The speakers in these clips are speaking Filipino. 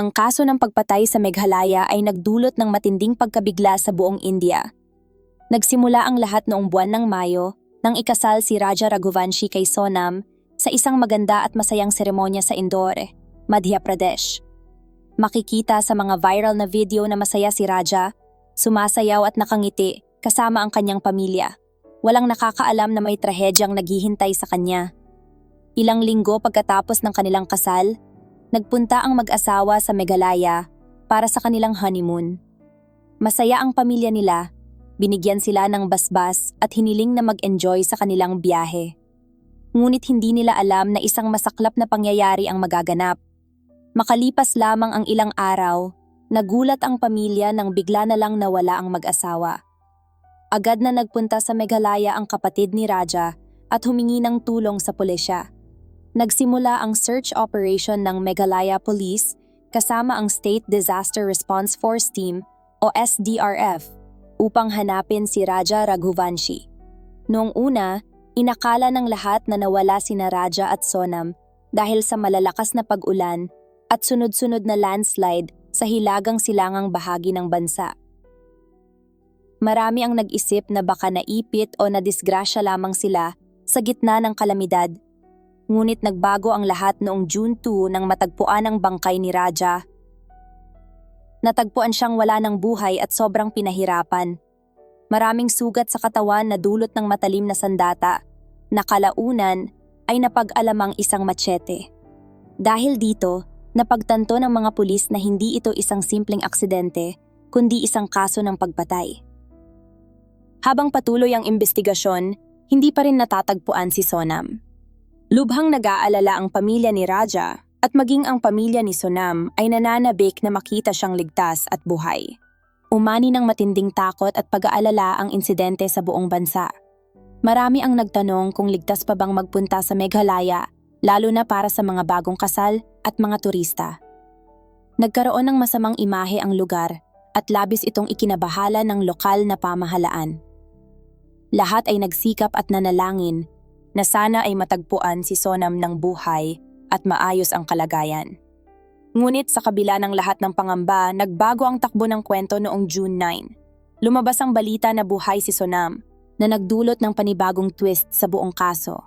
Ang kaso ng pagpatay sa Meghalaya ay nagdulot ng matinding pagkabigla sa buong India. Nagsimula ang lahat noong buwan ng Mayo nang ikasal si Raja Raghuvanshi kay Sonam sa isang maganda at masayang seremonya sa Indore, Madhya Pradesh. Makikita sa mga viral na video na masaya si Raja, sumasayaw at nakangiti kasama ang kanyang pamilya. Walang nakakaalam na may trahedyang naghihintay sa kanya. Ilang linggo pagkatapos ng kanilang kasal, nagpunta ang mag-asawa sa Meghalaya para sa kanilang honeymoon. Masaya ang pamilya nila, binigyan sila ng basbas at hiniling na mag-enjoy sa kanilang biyahe. Ngunit hindi nila alam na isang masaklap na pangyayari ang magaganap. Makalipas lamang ang ilang araw, nagulat ang pamilya nang bigla na lang nawala ang mag-asawa. Agad na nagpunta sa Meghalaya ang kapatid ni Raja at humingi ng tulong sa pulisya. Nagsimula ang search operation ng Meghalaya Police kasama ang State Disaster Response Force Team o SDRF upang hanapin si Raja Raghuvanshi. Noong una, inakala ng lahat na nawala sina Raja at Sonam dahil sa malalakas na pag-ulan at sunod-sunod na landslide sa hilagang silangang bahagi ng bansa. Marami ang nag-isip na baka naipit o nadisgrasya lamang sila sa gitna ng kalamidad. Ngunit nagbago ang lahat noong June 2 nang matagpuan ang bangkay ni Raja. Natagpuan siyang wala ng buhay at sobrang pinahirapan. Maraming sugat sa katawan na dulot ng matalim na sandata, na kalaunan ay napag-alamang isang machete. Dahil dito, napagtanto ng mga pulis na hindi ito isang simpleng aksidente, kundi isang kaso ng pagpatay. Habang patuloy ang investigasyon, hindi pa rin natatagpuan si Sonam. Lubhang nag-aalala ang pamilya ni Raja at maging ang pamilya ni Sonam ay nananabik na makita siyang ligtas at buhay. Umani ng matinding takot at pag-aalala ang insidente sa buong bansa. Marami ang nagtanong kung ligtas pa bang magpunta sa Meghalaya, lalo na para sa mga bagong kasal at mga turista. Nagkaroon ng masamang imahe ang lugar at labis itong ikinabahala ng lokal na pamahalaan. Lahat ay nagsikap at nanalangin na sana ay matagpuan si Sonam ng buhay at maayos ang kalagayan. Ngunit sa kabila ng lahat ng pangamba, nagbago ang takbo ng kwento noong June 9. Lumabas ang balita na buhay si Sonam na nagdulot ng panibagong twist sa buong kaso.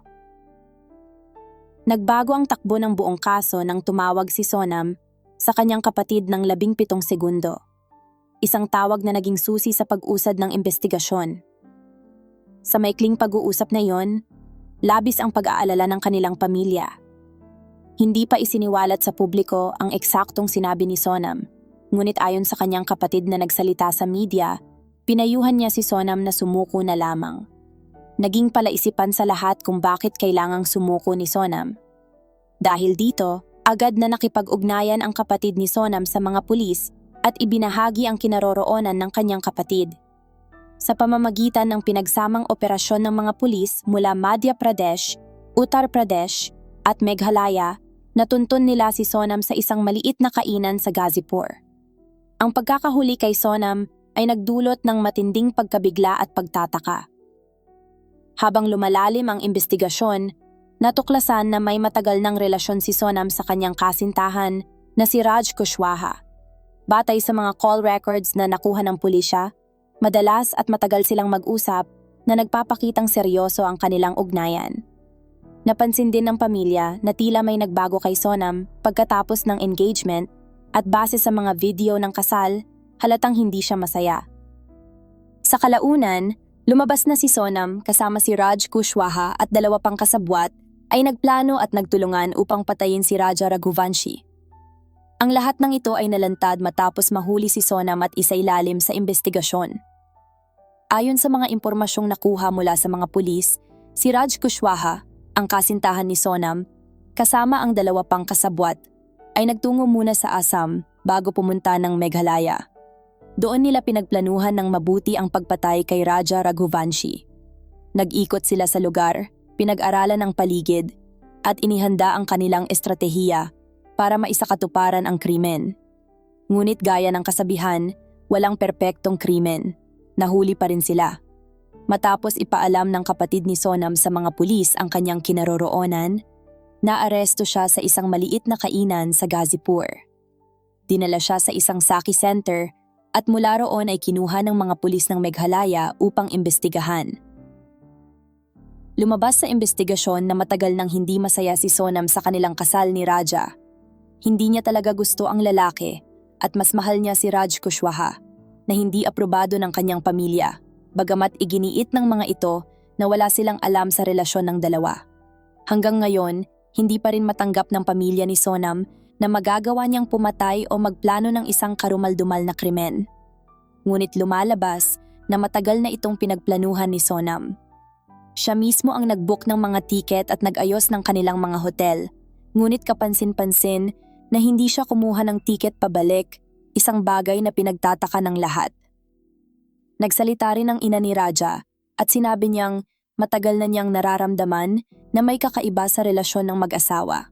Nagbago ang takbo ng buong kaso nang tumawag si Sonam sa kanyang kapatid ng labing pitong segundo. Isang tawag na naging susi sa pag-usad ng investigasyon. Sa maikling pag-uusap na yon, labis ang pag-aalala ng kanilang pamilya. Hindi pa isiniwalat sa publiko ang eksaktong sinabi ni Sonam, ngunit ayon sa kanyang kapatid na nagsalita sa media, pinayuhan niya si Sonam na sumuko na lamang. Naging palaisipan sa lahat kung bakit kailangang sumuko ni Sonam. Dahil dito, agad na nakipag-ugnayan ang kapatid ni Sonam sa mga pulis at ibinahagi ang kinaroroonan ng kanyang kapatid sa pamamagitan ng pinagsamang operasyon ng mga pulis mula Madhya Pradesh, Uttar Pradesh at Meghalaya, natuntun nila si Sonam sa isang maliit na kainan sa Gazipur. Ang pagkakahuli kay Sonam ay nagdulot ng matinding pagkabigla at pagtataka. Habang lumalalim ang investigasyon, natuklasan na may matagal ng relasyon si Sonam sa kanyang kasintahan na si Raj Kushwaha. Batay sa mga call records na nakuha ng pulisya, Madalas at matagal silang mag-usap na nagpapakitang seryoso ang kanilang ugnayan. Napansin din ng pamilya na tila may nagbago kay Sonam pagkatapos ng engagement at base sa mga video ng kasal, halatang hindi siya masaya. Sa kalaunan, lumabas na si Sonam kasama si Raj Kushwaha at dalawa pang kasabwat ay nagplano at nagtulungan upang patayin si Raja Raghuvanshi. Ang lahat ng ito ay nalantad matapos mahuli si Sonam at isailalim sa investigasyon. Ayon sa mga impormasyong nakuha mula sa mga pulis, si Raj Kushwaha, ang kasintahan ni Sonam, kasama ang dalawa pang kasabwat, ay nagtungo muna sa Assam bago pumunta ng Meghalaya. Doon nila pinagplanuhan ng mabuti ang pagpatay kay Raja Raghuvanshi. Nag-ikot sila sa lugar, pinag-aralan ang paligid, at inihanda ang kanilang estratehiya para maisakatuparan ang krimen. Ngunit gaya ng kasabihan, walang perpektong krimen nahuli pa rin sila. Matapos ipaalam ng kapatid ni Sonam sa mga pulis ang kanyang kinaroroonan, naaresto siya sa isang maliit na kainan sa Gazipur. Dinala siya sa isang Saki Center at mula roon ay kinuha ng mga pulis ng Meghalaya upang imbestigahan. Lumabas sa investigasyon na matagal nang hindi masaya si Sonam sa kanilang kasal ni Raja. Hindi niya talaga gusto ang lalaki at mas mahal niya si Raj Kushwaha na hindi aprobado ng kanyang pamilya, bagamat iginiit ng mga ito na wala silang alam sa relasyon ng dalawa. Hanggang ngayon, hindi pa rin matanggap ng pamilya ni Sonam na magagawa niyang pumatay o magplano ng isang karumaldumal na krimen. Ngunit lumalabas na matagal na itong pinagplanuhan ni Sonam. Siya mismo ang nagbook ng mga tiket at nag-ayos ng kanilang mga hotel. Ngunit kapansin-pansin na hindi siya kumuha ng tiket pabalik, isang bagay na pinagtataka ng lahat. Nagsalita rin ang ina ni Raja at sinabi niyang matagal na niyang nararamdaman na may kakaiba sa relasyon ng mag-asawa.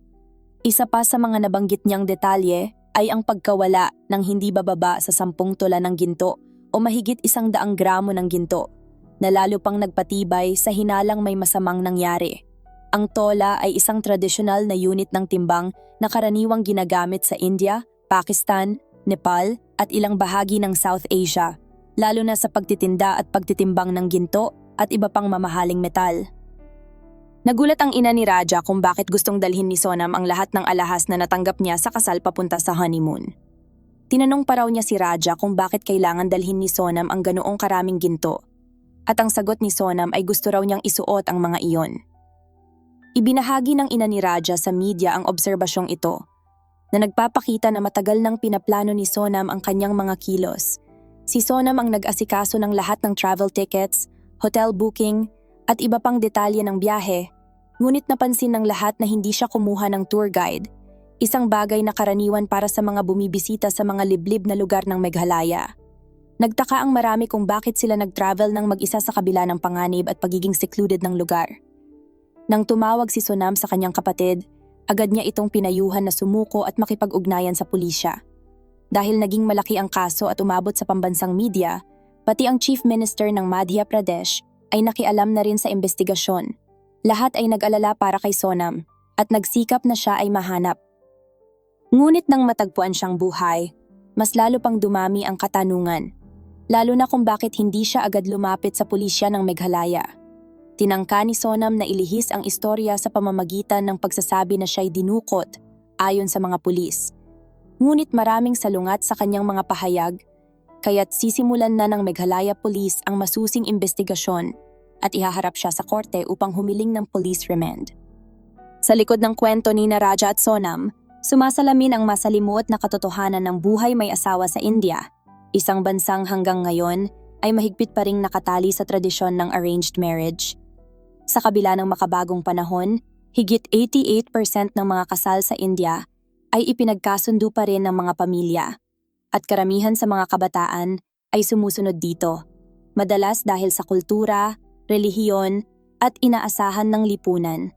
Isa pa sa mga nabanggit niyang detalye ay ang pagkawala ng hindi bababa sa sampung tula ng ginto o mahigit isang daang gramo ng ginto na lalo pang nagpatibay sa hinalang may masamang nangyari. Ang tola ay isang tradisyonal na unit ng timbang na karaniwang ginagamit sa India, Pakistan, Nepal at ilang bahagi ng South Asia, lalo na sa pagtitinda at pagtitimbang ng ginto at iba pang mamahaling metal. Nagulat ang ina ni Raja kung bakit gustong dalhin ni Sonam ang lahat ng alahas na natanggap niya sa kasal papunta sa honeymoon. Tinanong pa raw niya si Raja kung bakit kailangan dalhin ni Sonam ang ganoong karaming ginto at ang sagot ni Sonam ay gusto raw niyang isuot ang mga iyon. Ibinahagi ng ina ni Raja sa media ang obserbasyong ito na nagpapakita na matagal nang pinaplano ni Sonam ang kanyang mga kilos. Si Sonam ang nag-asikaso ng lahat ng travel tickets, hotel booking, at iba pang detalye ng biyahe, ngunit napansin ng lahat na hindi siya kumuha ng tour guide, isang bagay na karaniwan para sa mga bumibisita sa mga liblib na lugar ng Meghalaya. Nagtaka ang marami kung bakit sila nag-travel ng mag-isa sa kabila ng panganib at pagiging secluded ng lugar. Nang tumawag si Sonam sa kanyang kapatid, agad niya itong pinayuhan na sumuko at makipag-ugnayan sa pulisya. Dahil naging malaki ang kaso at umabot sa pambansang media, pati ang Chief Minister ng Madhya Pradesh ay nakialam na rin sa investigasyon. Lahat ay nag-alala para kay Sonam at nagsikap na siya ay mahanap. Ngunit nang matagpuan siyang buhay, mas lalo pang dumami ang katanungan lalo na kung bakit hindi siya agad lumapit sa pulisya ng Meghalaya. Tinangka ni Sonam na ilihis ang istorya sa pamamagitan ng pagsasabi na siya'y dinukot ayon sa mga pulis. Ngunit maraming salungat sa kanyang mga pahayag, kaya't sisimulan na ng Meghalaya Police ang masusing investigasyon at ihaharap siya sa korte upang humiling ng police remand. Sa likod ng kwento ni Naraja at Sonam, sumasalamin ang masalimuot na katotohanan ng buhay may asawa sa India – Isang bansang hanggang ngayon ay mahigpit pa ring nakatali sa tradisyon ng arranged marriage. Sa kabila ng makabagong panahon, higit 88% ng mga kasal sa India ay ipinagkasundo pa rin ng mga pamilya. At karamihan sa mga kabataan ay sumusunod dito. Madalas dahil sa kultura, relihiyon, at inaasahan ng lipunan.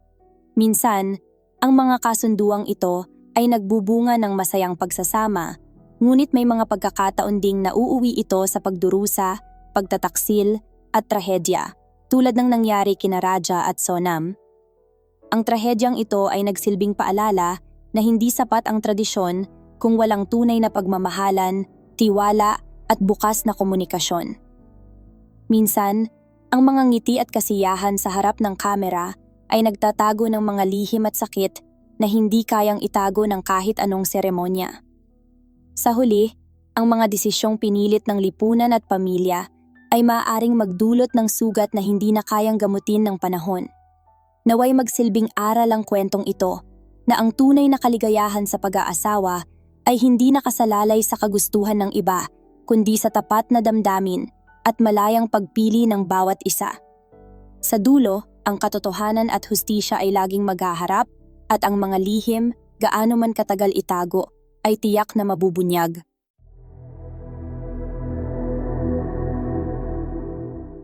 Minsan, ang mga kasunduang ito ay nagbubunga ng masayang pagsasama Ngunit may mga pagkakataon ding nauuwi ito sa pagdurusa, pagtataksil, at trahedya, tulad ng nangyari kina Raja at Sonam. Ang trahedyang ito ay nagsilbing paalala na hindi sapat ang tradisyon kung walang tunay na pagmamahalan, tiwala, at bukas na komunikasyon. Minsan, ang mga ngiti at kasiyahan sa harap ng kamera ay nagtatago ng mga lihim at sakit na hindi kayang itago ng kahit anong seremonya. Sa huli, ang mga desisyong pinilit ng lipunan at pamilya ay maaaring magdulot ng sugat na hindi na kayang gamutin ng panahon. Naway magsilbing aral ang kwentong ito na ang tunay na kaligayahan sa pag-aasawa ay hindi nakasalalay sa kagustuhan ng iba, kundi sa tapat na damdamin at malayang pagpili ng bawat isa. Sa dulo, ang katotohanan at hustisya ay laging maghaharap at ang mga lihim, gaano man katagal itago, ay tiyak na mabubunyag